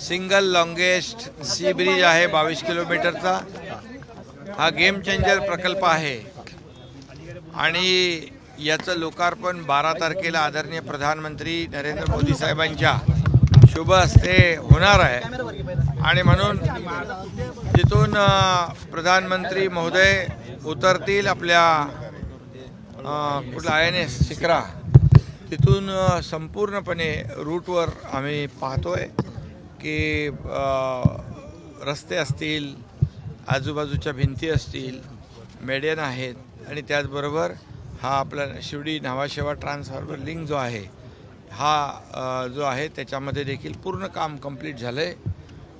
Single longest C bridge आहे बावीस किलोमीटरचा. हा गेम चेंजर प्रकल्प आहे. आणि याचं लोकार्पण बारा तारखेला आदरणीय प्रधानमंत्री नरेंद्र मोदी साहेबांच्या शुभ हस्ते होणार आहे. आणि म्हणून तिथून प्रधानमंत्री महोदय उतरतील आपल्या कुठला आय एन एस शिखरा तिथून संपूर्णपणे रूटवर आम्ही पाहतोय. की रस्ते असतील आजूबाजूच्या भिंती असतील मेडियन आहेत आणि त्याचबरोबर हा आपला शिवडी नावाशेवा ट्रान्सफॉर्मर लिंक जो आहे हा जो आहे त्याच्यामध्ये देखील पूर्ण काम कंप्लीट झालं आहे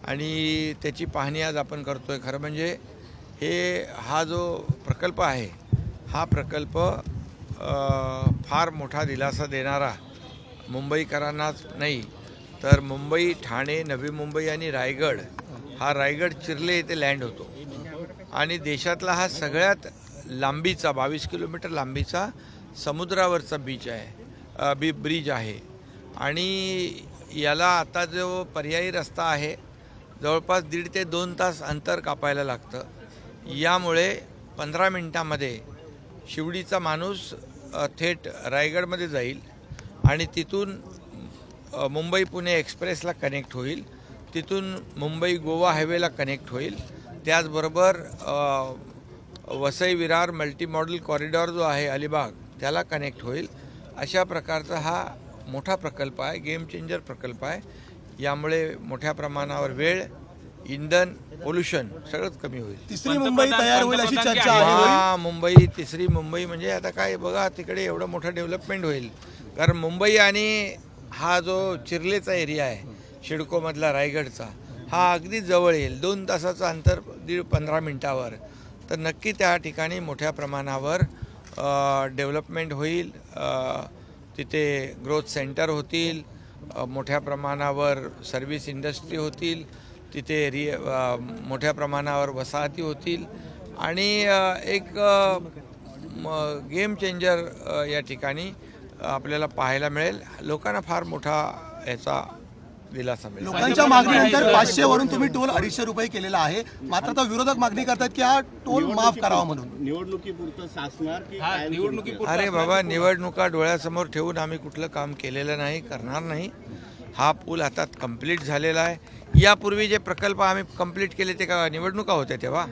आणि त्याची पाहणी आज आपण करतो आहे खरं म्हणजे हे हा जो प्रकल्प आहे हा प्रकल्प फार मोठा दिलासा देणारा मुंबईकरांनाच नाही तर मुंबई ठाणे नवी मुंबई आणि रायगड हा रायगड चिरले येथे लँड होतो. आणि देशातला हा सगळ्यात लांबीचा बावीस किलोमीटर लांबीचा समुद्रावरचा बीच आहे. बी ब्रिज आहे. आणि याला आता जो पर्यायी रस्ता आहे जवळपास दीड ते दोन तास अंतर कापायला लागतं. यामुळे पंधरा मिनटामध्ये शिवडीचा माणूस थेट रायगडमध्ये जाईल. आणि तिथून मुंबई पुणे एक्सप्रेसला कनेक्ट होईल. तिथून मुंबई गोवा हायवेला कनेक्ट होईल. त्याचबरोबर Vasai Virar multi model corridor जो आहे अलिबाग त्याला कनेक्ट होईल. अशा प्रकारचा हा मोठा प्रकल्प आहे गेम चेंजर प्रकल्प आहे. यामुळे मोठ्या प्रमाणावर वेळ इंधन पोल्युशन सगळंच कमी होईल. तिसरी मुंबई तयार होईल अशी चर्चा आहे हा मुंबई तिसरी मुंबई म्हणजे आता काय बघा तिकडे एवढं मोठं डेव्हलपमेंट होईल. कारण मुंबई आणि हा जो चिरलेचा एरिया आहे शिडकोमधला रायगडचा हा अगदी जवळ येईल. दोन तासाचं अंतर दीड पंधरा मिनटावर. तर नक्की त्या ठिकाणी मोठ्या प्रमाणावर डेव्हलपमेंट होईल. तिथे ग्रोथ सेंटर होतील. मोठ्या प्रमाणावर सर्व्हिस इंडस्ट्री होतील. तिथे रि मोठ्या प्रमाणावर वसाहती होतील. आणि एक म- गेम चेंजर या ठिकाणी आपल्याला पाहायला मिळेल. लोकांना फार मोठा याचा दिलासा मिळेल. लोकांच्या मागणीनंतर पाचशे वरून तुम्ही टोल अडीचशे रुपये केलेला आहे. मात्र आता विरोधक मागणी करतात की हा टोल माफ करावा म्हणून. निवडणुकीपुरतं साचणार की हा निवडणुकी अरे बाबा निवडणुका डोळ्यासमोर ठेवून आम्ही कुठलं काम केलेलं नाही करणार नाही. हा पूल आता कंप्लीट झालेला आहे. यापूर्वी जे प्रकल्प आम्ही कंप्लीट केले ते का निवडणुका होत्या तेव्हा?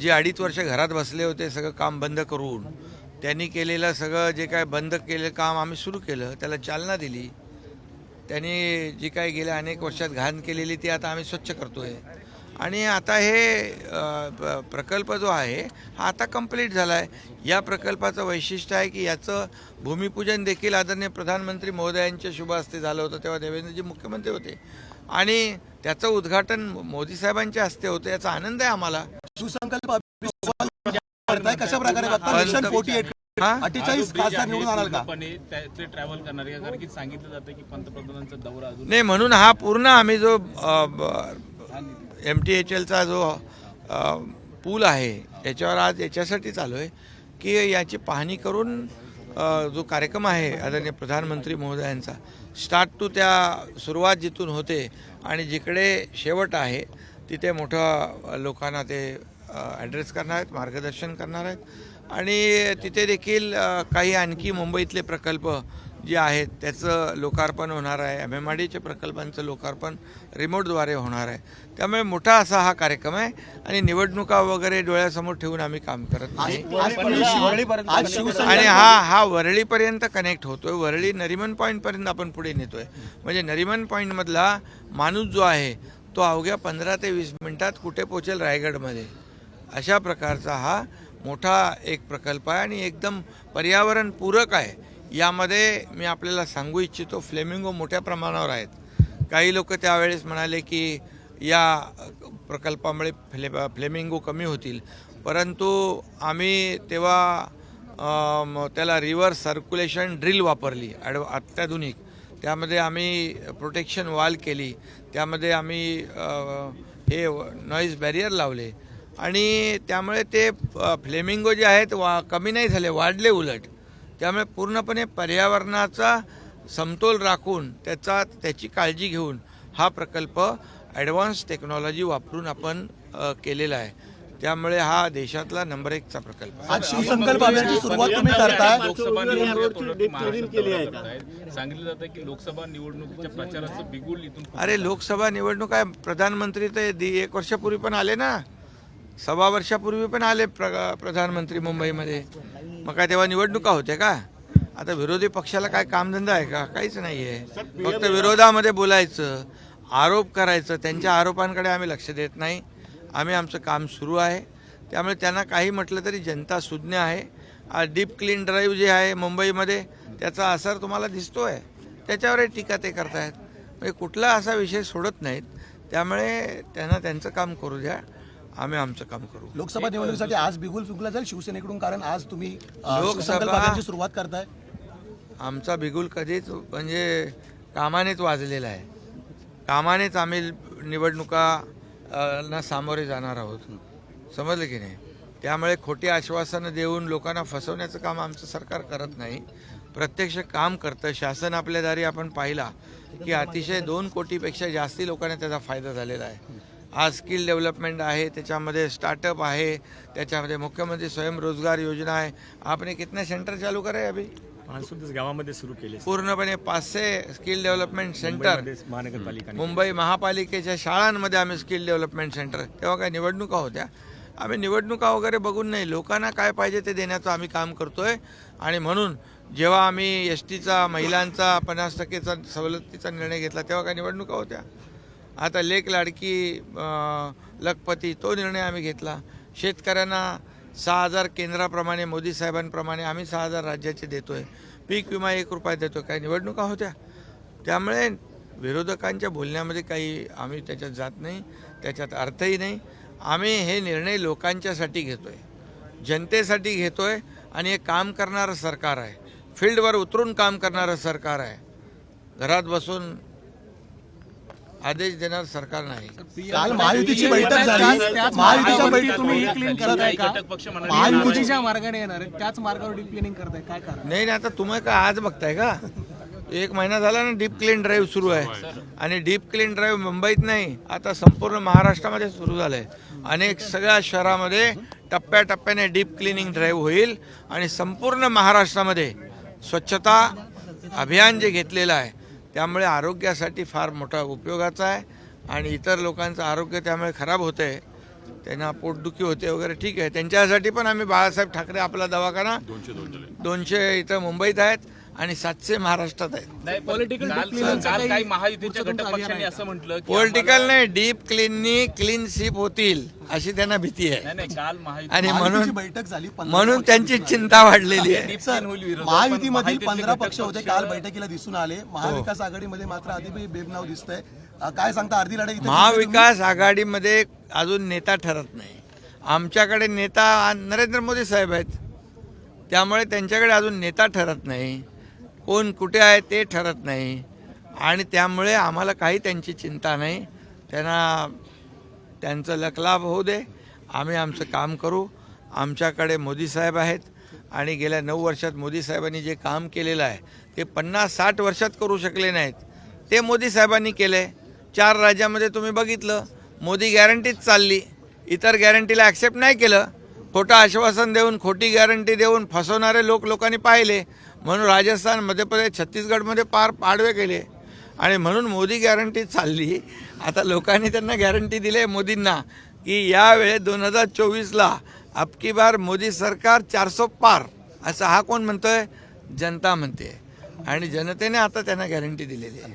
जे अडीच वर्ष घरात बसले होते सगळं काम बंद करून. त्यांनी केलेलं सगळं जे काय बंद केलेलं काम आम्ही सुरू केलं त्याला चालना दिली. त्यांनी जी काही गेल्या अनेक वर्षात घाण केलेली ती आता आम्ही स्वच्छ करतो आहे आणि आता हे प्रकल्प जो आहे हा आता कंप्लीट झाला आहे या प्रकल्पाचं वैशिष्ट्य आहे की याचं भूमिपूजन देखील आदरणीय प्रधानमंत्री महोदयांच्या शुभ हस्ते झालं होतं तेव्हा देवेंद्रजी मुख्यमंत्री होते. आणि त्याचं उद्घाटन मोदी साहेबांच्या हस्ते होतं याचा आनंद आहे आम्हाला. सुसंकल्प करताय? कशा प्रकारे बघता मिशन फोर्टी एट हा? अठ्ठेचाळीस खासदार निवडून आणाल का? ट्रॅव्हल करणार आहे कारण की सांगितलं जातं की पंतप्रधानांचा दौरा अजून नाही म्हणून हा पूर्ण आम्ही जो एम टी एच एलचा जो पूल आहे याच्यावर आज याच्यासाठी चालू आहे की याची पाहणी करून जो कार्यक्रम आहे आदरणीय प्रधानमंत्री महोदयांचा स्टार्ट टू त्या सुरुवात जिथून होते आणि जिकडे शेवट आहे तिथे मोठ्या लोकांना ते ॲड्रेस करणार आहेत मार्गदर्शन करणार आहेत. आणि तिथे देखील काही आणखी मुंबईतले प्रकल्प जे आहेत त्याचं लोकार्पण होणार आहे. एम एम आर डीच्या प्रकल्पांचं लोकार्पण रिमोटद्वारे होणार आहे. त्यामुळे मोठा असा हा कार्यक्रम आहे. आणि निवडणुका वगैरे डोळ्यासमोर ठेवून आम्ही काम करत नाही. आणि हा हा वरळीपर्यंत कनेक्ट होतोय. वरळी नरिमन पॉईंटपर्यंत आपण पुढे नेतोय. म्हणजे नरिमन पॉईंटमधला माणूस जो आहे तो अवघ्या पंधरा ते वीस मिनिटात कुठे पोचेल रायगडमध्ये? अशा प्रकारचा हा मोठा एक प्रकल्प आहे आणि एकदम पर्यावरणपूरक आहे. यामध्ये मी आपल्याला सांगू इच्छितो फ्लेमिंगो मोठ्या प्रमाणावर आहेत. काही लोक त्यावेळेस म्हणाले की या प्रकल्पामुळे फ्ले फ्लेमिंगो कमी होतील. परंतु आम्ही तेव्हा त्याला रिव्हर्स सर्क्युलेशन ड्रिल वापरली ॲड अत्याधुनिक. त्यामध्ये आम्ही प्रोटेक्शन वॉल केली. त्यामध्ये आम्ही हे नॉईज बॅरियर लावले. आणि त्यामुळे ते फ्लेमिंगो जे आहेत वा कमी नाही झाले वाढले उलट. त्यामुळे पूर्णपणे पर्यावरणाचा समतोल राखून त्याचा त्याची काळजी घेऊन हा प्रकल्प ॲडव्हान्स टेक्नॉलॉजी वापरून आपण केलेला आहे. त्यामुळे हा देशातला नंबर एकचा प्रकल्प आहे. आज शिवसंकल्प अभियानाची सुरुवात तुम्ही करताय? सांगितलं जातं की लोकसभा निवडणुकीच्या प्रचाराचं बिगुल इथून अरे लोकसभा निवडणूक आहे. प्रधानमंत्री तर दि- एक वर्षापूर्वी पण आले ना. सव्वा वर्षापूर्वी पण आले प्र प्रधानमंत्री मुंबईमध्ये. मग काय तेव्हा निवडणुका होत्या का? आता विरोधी पक्षाला काय कामधंदा आहे का? काहीच नाही आहे फक्त विरोधामध्ये बोलायचं आरोप करायचं त्यांच्या आरोपांकडे आम्ही लक्ष देत नाही. आम्ही आमचं काम सुरू आहे. त्यामुळे त्यांना काही म्हटलं तरी जनता सुज्ञ आहे. डीप क्लीन ड्राईव्ह जे आहे मुंबईमध्ये त्याचा असर तुम्हाला दिसतो आहे त्याच्यावरही टीका ते करतायत. म्हणजे कुठला असा विषय सोडत नाहीत. त्यामुळे त्यांना त्यांचं काम करू द्या. आम्ही आमचं काम करू. लोकसभा निवडणुकीसाठी आज बिगुल फुगला जाईल शिवसेनेकडून कारण आज तुम्ही अ, लोकसभा- सुरुवात करताय. आमचा बिगुल कधीच म्हणजे कामानेच वाजलेला आहे. कामानेच आम्ही निवडणुका अ, ना सामोरे जाणार आहोत. समजलं की नाही? त्यामुळे खोटी आश्वासनं देऊन लोकांना फसवण्याचं काम आमचं सरकार करत नाही. प्रत्यक्ष काम करतं. शासन आपल्या दारी आपण पाहिला की अतिशय दोन कोटीपेक्षा जास्ती लोकांना त्याचा फायदा झालेला आहे. आज स्किल डेव्हलपमेंट आहे त्याच्यामध्ये स्टार्टअप आहे त्याच्यामध्ये मुख्यमंत्री स्वयंरोजगार योजना आहे. आपने कितने सेंटर चालू करे अभी? गावामध्ये सुरू केले. पूर्णपणे पाचशे स्किल डेव्हलपमेंट सेंटर. महानगरपालिका मुंबई महापालिकेच्या शाळांमध्ये आम्ही स्किल डेव्हलपमेंट सेंटर. तेव्हा काय निवडणुका होत्या. आम्ही निवडणुका वगैरे बघून नाही लोकांना काय पाहिजे ते देण्याचं आम्ही काम करतोय. आणि म्हणून जेव्हा आम्ही एस टीचा महिलांचा पन्नास टक्केचा सवलतीचा निर्णय घेतला तेव्हा काय निवडणुका होत्या. आता लेख लाडकी लखपती तो निर्णय आम्ही घेतला. शेतकऱ्यांना सहा हजार केंद्राप्रमाणे मोदी साहेबांप्रमाणे आम्ही सहा हजार राज्याचे देतोय. पीक विमा एक रुपया देतोय. काय निवडणुका होत्या. त्यामुळे विरोधकांच्या बोलण्यामध्ये काही आम्ही त्याच्यात जात नाही त्याच्यात अर्थही नाही. आम्ही हे निर्णय लोकांच्यासाठी घेतोय. जनतेसाठी घेतोय आणि हे काम करणारं सरकार आहे. फील्डवर उतरून काम करणारं सरकार आहे. घरात बसून आदेश देणार सरकार नाही. काल महायुतीची बैठक झाली. महायुतीच्या बैठक तुम्ही काही घटक पक्ष म्हणाले महायुतीची ज्या मार्गाने येणार आहे त्याच मार्गावर डीप क्लिनिंग करताय. काय कारण? नाही नाही आता तुम्ही काय आज बघताय का? एक महिना झाला ना डीप क्लीन ड्राईव्ह सुरू आहे. आणि डीप क्लीन ड्राईव्ह मुंबईत नाही आता संपूर्ण महाराष्ट्रामध्ये सुरू झालंय. अनेक सगळ्या शहरामध्ये टप्प्याटप्प्याने डीप क्लिनिंग ड्राईव्ह होईल आणि संपूर्ण महाराष्ट्रामध्ये स्वच्छता अभियान जे घेतलेलं आहे त्यामुळे आरोग्यासाठी फार मोठा उपयोगाचा आहे आणि इतर लोकांचं आरोग्य त्यामुळे खराब होतं आहे त्यांना पोटदुखी होते वगैरे ठीक आहे. त्यांच्यासाठी पण आम्ही बाळासाहेब ठाकरे आपला दवाखाना दोनशे इथं मुंबईत आहेत. आणि सातशे महाराष्ट्रात आहेत. नाही पॉलिटिकल काल काही महायुतीच्या घटक पक्षांनी असं म्हटलं की पॉलिटिकल नाही डीप क्लीननी क्लीन स्वीप होतील अशी त्यांना भीती आहे. नाही नाही काल महायुती आणि महायुतीची म्हणून बैठक झाली म्हणून त्यांची. चिंता वाढलेली आहे. महायुतीतले पंधरा पक्ष होते काल बैठकीला दिसून आले. महाविकास आघाडीमध्ये मात्र आधी बेबनाव दिसतंय. काय सांगता अर्धी लढाई महाविकास आघाडीमध्ये अजून नेता ठरत नाही. आमच्याकडे नेता नरेंद्र मोदी साहेब आहेत. त्यामुळे त्यांच्याकडे अजून नेता ठरत नाही. कोण कुठे आहे ते ठरत नाही. आणि त्यामुळे आम्हाला काही त्यांची चिंता नाही. त्यांना त्यांचं लखलाभ होऊ दे. आम्ही आमचं काम करू. आमच्याकडे मोदी साहेब आहेत. आणि गेल्या नऊ वर्षात मोदी साहेबांनी जे काम केलेलं आहे ते पन्नास साठ वर्षात करू शकले नाहीत. ते मोदी साहेबांनी केले. चार राज्यामध्ये तुम्ही बघितलं. मोदी गॅरंटीच चालली. इतर गॅरंटीला ॲक्सेप्ट नाही केलं. खोटं आश्वासन देऊन खोटी गॅरंटी देऊन फसवणारे लोक लोकांनी पाहिले. म्हणून राजस्थान मध्य प्रदेश छत्तीसगडमध्ये पार पाडवे केले. आणि म्हणून मोदी गॅरंटी चालली. आता लोकांनी त्यांना गॅरंटी दिली आहे मोदींना की यावेळेस दोन हजार चोवीसला अबकी बार मोदी सरकार चारसो पार. असं हा कोण म्हणतोय? जनता म्हणते. आणि जनतेने आता त्यांना गॅरंटी दिलेली आहे.